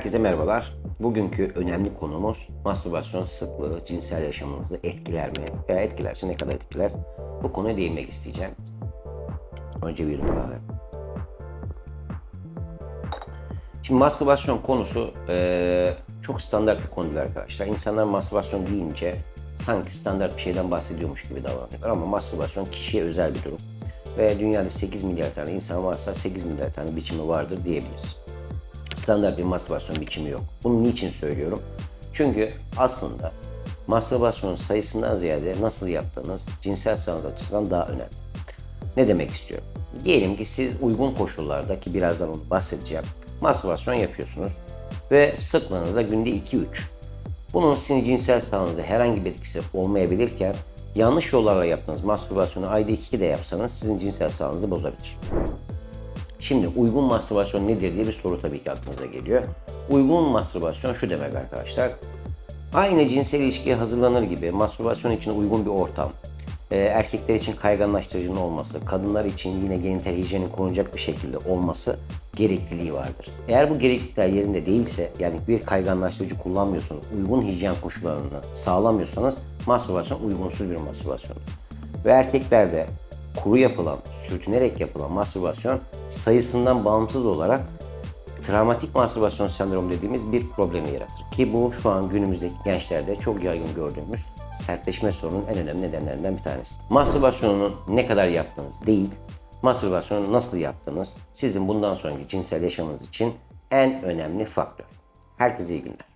Herkese merhabalar. Bugünkü önemli konumuz mastürbasyon sıklığı cinsel yaşamınızı etkiler mi? Veya etkilerse ne kadar etkiler? Bu konuya değinmek isteyeceğim. Önce bir yudum kahve. Şimdi mastürbasyon konusu eee, çok standart bir konudur arkadaşlar. İnsanlar mastürbasyon deyince sanki standart bir şeyden bahsediyormuş gibi davranıyorlar. Ama mastürbasyon kişiye özel bir durum. Ve dünyada 8 milyar tane insan varsa 8 milyar tane biçimi vardır diyebiliriz standart bir mastürbasyon biçimi yok. Bunu niçin söylüyorum? Çünkü aslında mastürbasyonun sayısından ziyade nasıl yaptığınız cinsel sağlığınız açısından daha önemli. Ne demek istiyorum? Diyelim ki siz uygun koşullarda ki birazdan onu bahsedeceğim. Mastürbasyon yapıyorsunuz ve sıklığınızda günde 2-3. Bunun sizin cinsel sağlığınızda herhangi bir etkisi olmayabilirken yanlış yollarla yaptığınız mastürbasyonu ayda 2 de yapsanız sizin cinsel sağlığınızı bozabilir. Şimdi uygun mastürbasyon nedir diye bir soru tabii ki aklınıza geliyor. Uygun mastürbasyon şu demek arkadaşlar. Aynı cinsel ilişkiye hazırlanır gibi mastürbasyon için uygun bir ortam, e, erkekler için kayganlaştırıcının olması, kadınlar için yine genital hijyenin korunacak bir şekilde olması gerekliliği vardır. Eğer bu gereklilikler yerinde değilse, yani bir kayganlaştırıcı kullanmıyorsanız, uygun hijyen koşullarını sağlamıyorsanız mastürbasyon uygunsuz bir mastürbasyondur. Ve erkeklerde kuru yapılan, sürtünerek yapılan mastürbasyon sayısından bağımsız olarak travmatik mastürbasyon sendromu dediğimiz bir problemi yaratır. Ki bu şu an günümüzdeki gençlerde çok yaygın gördüğümüz sertleşme sorunun en önemli nedenlerinden bir tanesi. Mastürbasyonunu ne kadar yaptığınız değil, mastürbasyonu nasıl yaptığınız sizin bundan sonraki cinsel yaşamınız için en önemli faktör. Herkese iyi günler.